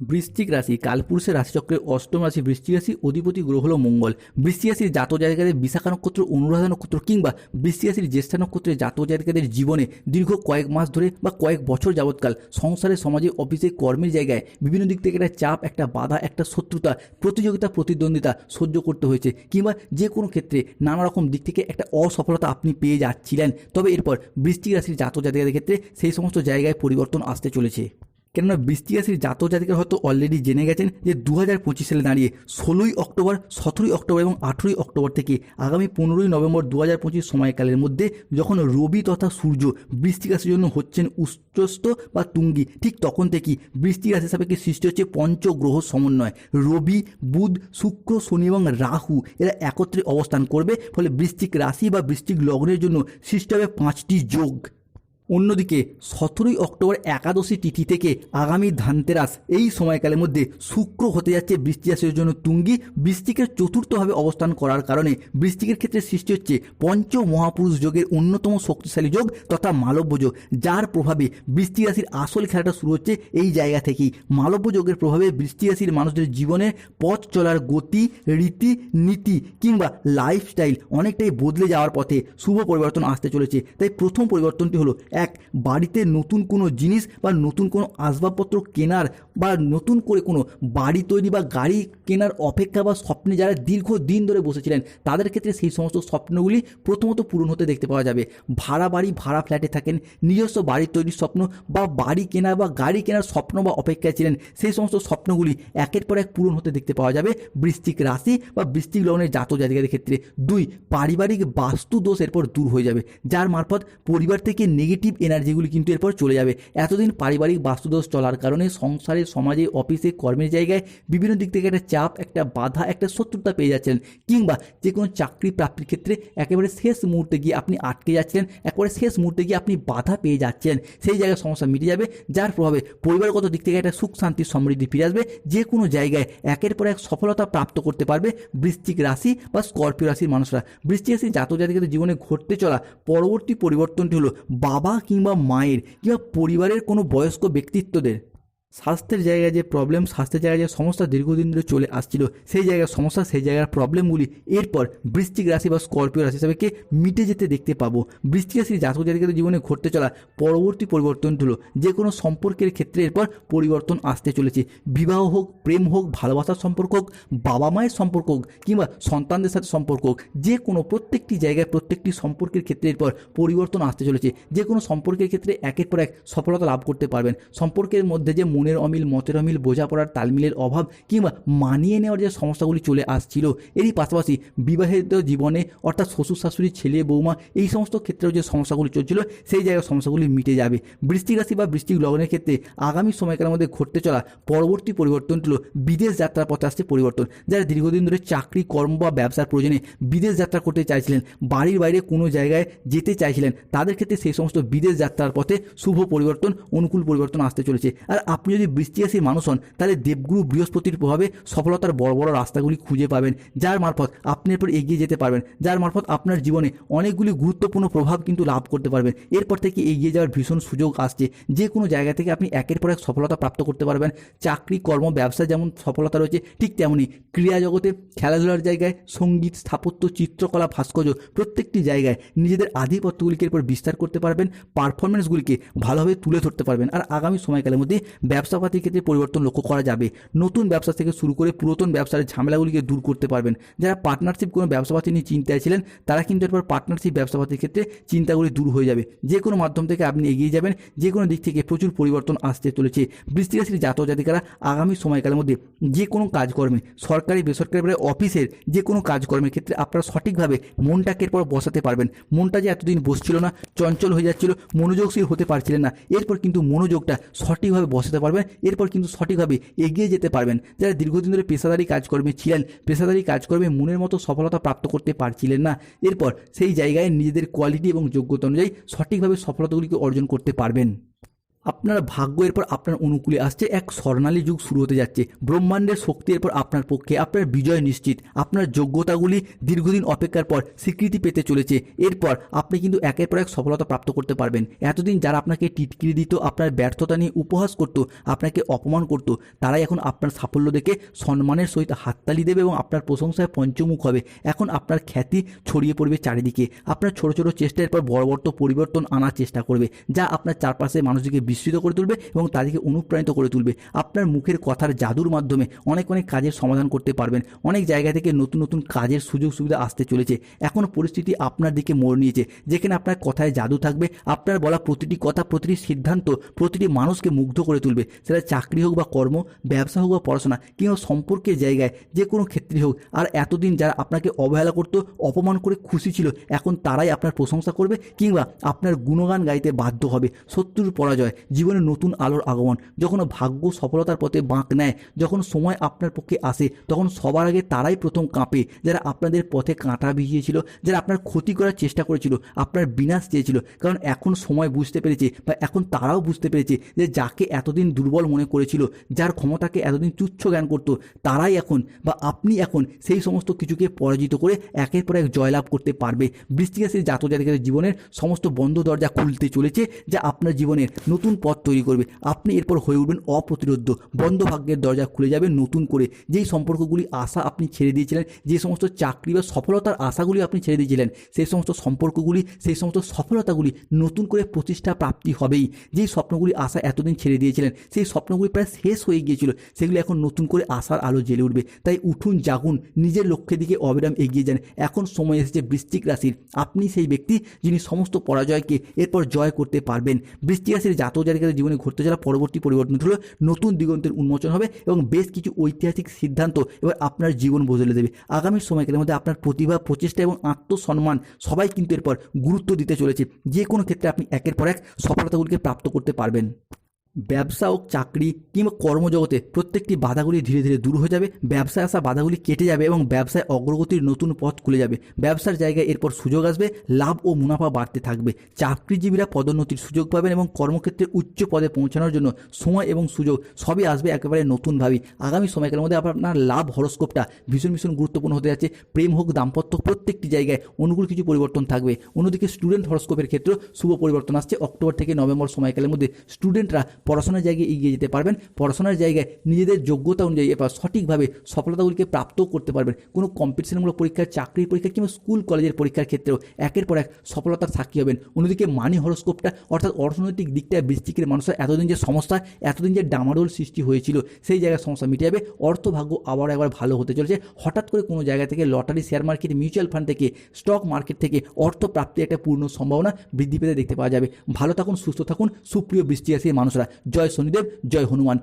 বৃশ্চিক রাশি, কালপুরুষের রাশিচক্রের অষ্টম রাশি, বৃশ্চিক রাশি অধিপতি গ্রহ হল মঙ্গল। বৃষ্টি রাশির জাত জায়গাদের বিশাখা নক্ষত্র, অনুরাধা নক্ষত্র কিংবা বৃষ্টি রাশির জ্যেষ্ঠা নক্ষত্রের জাত জায়গাদের জীবনে দীর্ঘ কয়েক মাস ধরে বা কয়েক বছর যাবৎকাল সংসারে, সমাজে, অফিসে, কর্মের জায়গায় বিভিন্ন দিক থেকে একটা চাপ, একটা বাধা, একটা শত্রুতা, প্রতিযোগিতা, প্রতিদ্বন্দ্বিতা সহ্য করতে হয়েছে কিংবা যে কোনো ক্ষেত্রে নানা রকম দিক থেকে একটা অসফলতা আপনি পেয়ে যাচ্ছিলেন। তবে এরপর বৃশ্চিক রাশির জাত জাতিকাদের ক্ষেত্রে সেই সমস্ত জায়গায় পরিবর্তন আসতে চলেছে। কেননা বৃষ্টি রাশির জাতক জাতিকা হয়তো অলরেডি জেনে গেছেন যে দু হাজার পঁচিশ সালে দাঁড়িয়ে ষোলোই অক্টোবর, সতেরোই অক্টোবর এবং আঠেরোই অক্টোবর থেকে আগামী পনেরোই নভেম্বর দু হাজার পঁচিশ সময়কালের মধ্যে যখন রবি তথা সূর্য বৃষ্টি রাশির জন্য হচ্ছেন উচ্চস্ত বা তুঙ্গি, ঠিক তখন থেকেই বৃষ্টি সাপেক্ষে সৃষ্টি হচ্ছে পঞ্চগ্রহ সমন্বয়। রবি, বুধ, শুক্র, শনি এবং রাহু এরা একত্রে অবস্থান করবে, ফলে বৃষ্টিক রাশি বা বৃষ্টিক লগ্নের জন্য সৃষ্টি হবে পাঁচটি যোগ। অন্যদিকে সতেরোই অক্টোবর একাদশী তিথি থেকে আগামী ধানতেরাস এই সময়কালের মধ্যে শুক্র হতে যাচ্ছে বৃষ্টি রাশির জন্য তুঙ্গি। বৃষ্টিকের চতুর্থভাবে অবস্থান করার কারণে বৃষ্টিকের ক্ষেত্রে সৃষ্টি হচ্ছে পঞ্চ মহাপুরুষ যোগের অন্যতম শক্তিশালী যোগ তথা মালব্য যোগ, যার প্রভাবে বৃষ্টি রাশির আসল খেলাটা শুরু হচ্ছে এই জায়গা থেকেই। মালব্য যোগের প্রভাবে বৃষ্টি রাশির মানুষদের জীবনে পথ চলার গতি, রীতি, নীতি কিংবা লাইফস্টাইল অনেকটাই বদলে যাওয়ার পথে শুভ পরিবর্তন আসতে চলেছে। তাই প্রথম পরিবর্তনটি হলো এক বাড়িতে নতুন কোনো জিনিস বা নতুন কোনো আসবাবপত্র কেনার বা নতুন করে কোনো বাড়ি তৈরি বা গাড়ি কেনার অপেক্ষা বা স্বপ্নে যারা দীর্ঘ দিন ধরে বসেছিলেন, তাদের ক্ষেত্রে সেই সমস্ত স্বপ্নগুলি প্রথমত পূরণ হতে দেখতে পাওয়া যাবে। ভাড়া বাড়ি, ভাড়া ফ্ল্যাটে থাকেন, নিজস্ব বাড়ি তৈরির স্বপ্ন বা বাড়ি কেনা বা গাড়ি কেনার স্বপ্ন বা অপেক্ষায় ছিলেন, সেই সমস্ত স্বপ্নগুলি একের পর এক পূরণ হতে দেখতে পাওয়া যাবে বৃষ্টিক রাশি বা বৃশ্চিক লগ্নের জাত জাতিকাদের ক্ষেত্রে। দুই, পারিবারিক বাস্তু দোষ এরপর দূর হয়ে যাবে, যার মারফত পরিবার থেকে নেগেটিভ এনার্জিগুলি কিন্তু এরপর চলে যাবে। এতদিন পারিবারিক বাস্তুদোষ চলার কারণে সংসারে, সমাজে, অফিসে, কর্মের জায়গায় বিভিন্ন দিক থেকে একটা চাপ, একটা বাধা, একটা শত্রুতা পেয়ে যাচ্ছেন। কিংবা যে কোনো চাকরি প্রাপ্তির ক্ষেত্রে একেবারে শেষ মুহূর্তে গিয়ে আপনি আটকে যাচ্ছিলেন একেবারে শেষ মুহূর্তে গিয়ে আপনি বাধা পেয়ে যাচ্ছেন। সেই জায়গায় সমস্যা মিটে যাবে, যার প্রভাবে পরিবারগত দিক থেকে একটা সুখ, শান্তি, সমৃদ্ধি ফিরে আসবে। যে কোনো জায়গায় একের পর এক সফলতা প্রাপ্ত করতে পারবে বৃশ্চিক রাশি বা স্করপিও রাশির মানুষরা। বৃশ্চিক রাশির জাতক জাতিকাদের জীবনে ঘটতে চলা পরবর্তী পরিবর্তনটি হলো বাবা কিংবা মায়ের কিংবা পরিবারের কোনো বয়স্ক ব্যক্তিত্বদের। স্বাস্থ্যের জায়গায় যে প্রবলেম স্বাস্থ্যের জায়গায় যে সমস্যা দীর্ঘদিন ধরে চলে আসছিল, সেই জায়গার সমস্যা, সেই জায়গার প্রবলেমগুলি এরপর বৃশ্চিক রাশি বা স্করপিও রাশি হিসাবে মিটে যেতে দেখতে পাবো। বৃশ্চিক রাশির জাতক জাতিকাদের জীবনে ঘটতে চলা পরবর্তী পরিবর্তন হলো যে কোনো সম্পর্কের ক্ষেত্রে এরপর পরিবর্তন আসতে চলেছে। বিবাহ হোক, প্রেম হোক, ভালোবাসার সম্পর্ক হোক, বাবা মায়ের সম্পর্ক হোক, কিংবা সন্তানদের সাথে সম্পর্ক হোক, যে কোনো প্রত্যেকটি জায়গায় প্রত্যেকটি সম্পর্কের ক্ষেত্রে এরপর পরিবর্তন আসতে চলেছে। যে কোনো সম্পর্কের ক্ষেত্রে একের পর এক সফলতা লাভ করতে পারবেন। সম্পর্কের মধ্যে যে মনের অমিল, মতের অমিল, বোঝাপড়ার তালমিলের অভাব কিংবা মানিয়ে নেওয়ার যে সমস্যাগুলি চলে আসছিল, এরই পাশাপাশি বিবাহিত জীবনে অর্থাৎ শ্বশুর, শাশুড়ি, ছেলে, বৌমা এই সমস্ত ক্ষেত্রেও যে সমস্যাগুলি চলছিল, সেই জায়গার সমস্যাগুলি মিটে যাবে। বৃষ্টিক রাশি বা বৃষ্টিক লগ্নের ক্ষেত্রে আগামী সময়কালের মধ্যে ঘটতে চলা পরবর্তী পরিবর্তন হলো বিদেশ যাত্রার পথে আসছে পরিবর্তন। যারা দীর্ঘদিন ধরে চাকরি, কর্ম বা ব্যবসার প্রয়োজনে বিদেশ যাত্রা করতে চাইছিলেন, বাড়ির বাইরে কোনো জায়গায় যেতে চাইছিলেন, তাদের ক্ষেত্রে সেই সমস্ত বিদেশ যাত্রার পথে শুভ পরিবর্তন, অনুকূল পরিবর্তন আসতে চলেছে। আর আপনি যদি বৃষ্টি রাশির মানুষ হন, তাহলে দেবগুরু বৃহস্পতির প্রভাবে সফলতার বড় বড় রাস্তাগুলি খুঁজে পাবেন। যার মারফত আপনি এরপর এগিয়ে যেতে পারবেন। যার মারফত আপনার জীবনে অনেকগুলি গুরুত্বপূর্ণ প্রভাব কিন্তু লাভ করতে পারবেন। এরপর থেকে এগিয়ে যাওয়ার ভীষণ সুযোগ আসছে। যে কোনো জায়গা থেকে আপনি একের পর এক সফলতা প্রাপ্ত করতে পারবেন। চাকরি, কর্ম, ব্যবসা যেমন সফলতা রয়েছে, ঠিক তেমনই ক্রীড়া জগতে খেলাধুলার জায়গায় সংগীত, স্থাপত্য, চিত্রকলা, ভাস্কর্য প্রত্যেকটি জায়গায় নিজেদের আধিপত্যগুলিকে এরপর বিস্তার করতে পারবেন। পারফরমেন্সগুলিকে ভালোভাবে তুলে ধরতে পারবেন। আর আগামী সময়কালের মধ্যে ব্যবসাপাতির ক্ষেত্রে পরিবর্তন লক্ষ্য করা যাবে। নতুন ব্যবসা থেকে শুরু করে পুরাতন ব্যবসার ঝামেলাগুলিকে দূর করতে পারবেন। যারা পার্টনারশিপ কোনো ব্যবসাপাতি নিয়ে চিন্তায় ছিলেন, তারা কিন্তু এরপর পার্টনারশিপ ব্যবসাপাতির ক্ষেত্রে চিন্তাগুলি দূর হয়ে যাবে। যে কোনো মাধ্যম থেকে আপনি এগিয়ে যাবেন, যে কোনো দিক থেকে প্রচুর পরিবর্তন আসতে চলেছে। বৃষ্টি রাশির জাতক জাতিকারা আগামী সময়কালের মধ্যে যে কোনো কাজকর্মে সরকারি, বেসরকারি অফিসের যে কোনো কাজকর্মের ক্ষেত্রে আপনারা সঠিকভাবে মনটাকে এরপর বসাতে পারবেন। মনটা যে এতদিন বসছিল না, চঞ্চল হয়ে যাচ্ছিল, মনোযোগশীল হতে পারছিলেন না, এরপর কিন্তু মনোযোগটা সঠিকভাবে বসাতে পারবেন, এরপর কিন্তু সঠিকভাবে এগিয়ে যেতে পারবেন। যারা দীর্ঘদিন ধরে পেশাদারি কাজকর্মে ছিলেন, পেশাদারি কাজকর্মে মনের মতো সফলতা প্রাপ্ত করতে পারছিলেন না, এরপর সেই জায়গায় নিজেদের কোয়ালিটি এবং যোগ্যতা অনুযায়ী সঠিকভাবে সফলতাগুলিকে অর্জন করতে পারবেন। আপনার ভাগ্য এরপর আপনার অনুকূলে আসছে, এক স্বর্ণালী যুগ শুরু হতে যাচ্ছে। ব্রহ্মাণ্ডের শক্তি এরপর আপনার পক্ষে, আপনার বিজয় নিশ্চিত। আপনার যোগ্যতাগুলি দীর্ঘদিন অপেক্ষার পর স্বীকৃতি পেতে চলেছে। এরপর আপনি কিন্তু একের পর এক সফলতা প্রাপ্ত করতে পারবেন। এতদিন যারা আপনাকে টিটকিরি দিত, আপনার ব্যর্থতা নিয়ে উপহাস করত, আপনাকে অপমান করত, তারাই এখন আপনার সাফল্য দেখে সম্মানের সহিত হাততালি দেবে এবং আপনার প্রশংসায় পঞ্চমুখ হবে। এখন আপনার খ্যাতি ছড়িয়ে পড়বে চারিদিকে। আপনার ছোট ছোট চেষ্টার পর বড় বড় পরিবর্তন আনার চেষ্টা করবে, যা আপনার চারপাশে মানুষকে বিস্মৃত করে তুলবে এবং তাদেরকে অনুপ্রাণিত করে তুলবে। আপনার মুখের কথার জাদুর মাধ্যমে অনেক অনেক কাজের সমাধান করতে পারবেন। অনেক জায়গা থেকে নতুন নতুন কাজের সুযোগ সুবিধা আসতে চলেছে। এখন পরিস্থিতি আপনার দিকে মোড় নিয়েছে। যেখানে আপনার কথায় জাদু থাকবে, আপনার বলা প্রতিটি কথা, প্রতিটি সিদ্ধান্ত, প্রতিটি মানুষকে মুগ্ধ করে তুলবে। সেটা চাকরি হোক বা কর্ম, ব্যবসা হোক বা পড়াশোনা, কিংবা সম্পর্কের জায়গায় যে কোনো ক্ষেত্রে হোক। আর এতদিন যারা আপনাকে অবহেলা করতো, অপমান করে খুশি ছিল, এখন তারাই আপনার প্রশংসা করবে, কিংবা আপনার গুণগান গাইতে বাধ্য হবে। শত্রুর পরাজয় জীবনে নতুন আলোর আগমন। যখন ভাগ্য সফলতার পথে বাঁক নেয়, যখন সময় আপনার পক্ষে আসে, তখন সবার আগে তারাই প্রথম কাঁপে। যারা আপনাদের পথে কাঁটা ভিজিয়েছিল, যারা আপনার ক্ষতি করার চেষ্টা করেছিল, আপনার বিনাশ চেয়েছিল, কারণ এখন সময় বুঝতে পেরেছে বা এখন তারাও বুঝতে পেরেছে যে যাকে এতদিন দুর্বল মনে করেছিল, যার ক্ষমতাকে এতদিন তুচ্ছ জ্ঞান করতো, তারাই এখন বা আপনি এখন সেই সমস্ত কিছুকে পরাজিত করে একের পর এক জয়লাভ করতে পারবে। বৃষ্টিক রাশির জাতক জীবনের সমস্ত বন্ধ দরজা খুলতে চলেছে যা আপনার জীবনের নতুন পথ তৈরি করবে। আপনি এরপর হয়ে উঠবেন অপ্রতিরোধ্য। বন্ধ ভাগ্যের দরজা খুলে যাবে নতুন করে। যেই সম্পর্কগুলি আশা আপনি ছেড়ে দিয়েছিলেন, যে সমস্ত চাকরি বা সফলতার আশাগুলি আপনি ছেড়ে দিয়েছিলেন, সেই সমস্ত সম্পর্কগুলি, সেই সমস্ত সফলতাগুলি নতুন করে প্রতিষ্ঠা প্রাপ্তি হবেই। যেই স্বপ্নগুলি আশা এতদিন ছেড়ে দিয়েছিলেন, সেই স্বপ্নগুলি প্রায় শেষ হয়ে গিয়েছিল। সেগুলি এখন নতুন করে আশার আলো জ্বেলে উঠবে। তাই উঠুন, জাগুন, নিজের লক্ষ্যের দিকে অবিরাম এগিয়ে যান। এখন সময় এসেছে বৃশ্চিক রাশির। আপনি সেই ব্যক্তি যিনি সমস্ত পরাজয়কে এরপর জয় করতে পারবেন। বৃষ্টি রাশির জাতক জাতিকাদের জীবনে ঘটতে চলা পরবর্তী পরিবর্তন হলো নতুন দিগন্তের উন্মোচন হবে এবং বেশ কিছু ঐতিহাসিক সিদ্ধান্ত এবার আপনার জীবন বদলে দেবে। আগামী সময়কালের মধ্যে আপনার প্রতিভা, প্রচেষ্টা এবং আত্মসম্মান সবাই কিন্তু এরপর গুরুত্ব দিতে চলেছে। যে কোনো ক্ষেত্রে আপনি একের পর এক সফলতাগুলিকে প্রাপ্ত করতে পারবেন। ব্যবসা হোক, চাকরি কিংবা কর্মজগতে প্রত্যেকটি বাধাগুলি ধীরে ধীরে দূর হয়ে যাবে, ব্যবসায় আসা বাধাগুলি কেটে যাবে এবং ব্যবসায় অগ্রগতির নতুন পথ খুলে যাবে। ব্যবসার জায়গায় এরপর সুযোগ আসবে, লাভ ও মুনাফা বাড়তে থাকবে। চাকরিজীবীরা পদোন্নতির সুযোগ পাবেন এবং কর্মক্ষেত্রে উচ্চ পদে পৌঁছানোর জন্য সময় এবং সুযোগ সবই আসবে একেবারে নতুনভাবেই আগামী সময়কালের মধ্যে আপনার লাভ হরস্কোপটা ভীষণ ভীষণ গুরুত্বপূর্ণ হতে যাচ্ছে। প্রেম হোক, দাম্পত্য প্রত্যেকটি জায়গায় অনুকূল কিছু পরিবর্তন থাকবে। অন্যদিকে স্টুডেন্ট হরস্কোপের ক্ষেত্রে শুভ পরিবর্তন আসছে। অক্টোবর থেকে নভেম্বর সময়কালের মধ্যে স্টুডেন্টরা পড়াশোনার জায়গায় এগিয়ে যেতে পারবেন। পড়াশোনার জায়গায় নিজেদের যোগ্যতা অনুযায়ী এবার সঠিকভাবে সফলতাগুলিকে প্রাপ্তও করতে পারবেন। কোনো কম্পিটিশনমূলক পরীক্ষার, চাকরির পরীক্ষা কিংবা স্কুল কলেজের পরীক্ষার ক্ষেত্রেও একের পর এক সফলতার সাক্ষী হবেন। অন্যদিকে মানি হরস্কোপটা অর্থাৎ অর্থনৈতিক দিকটা বৃষ্টিকের মানুষের এতদিন যে সমস্যা, এতদিন যে ডামাডোল সৃষ্টি হয়েছিল, সেই জায়গায় সমস্যা মিটে যাবে অর্থভাগ্য আবার একবার ভালো হতে চলেছে। হঠাৎ করে কোনো জায়গা থেকে lottery share market mutual fund থেকে স্টক মার্কেট থেকে অর্থ প্রাপ্তির একটা পূর্ণ সম্ভাবনা বৃদ্ধি পেতে দেখতে পাওয়া যাবে। ভালো থাকুন, সুস্থ থাকুন। সুপ্রিয় বৃষ্টি আসে মানুষরা জয় শনিদেব জয় হনুমান।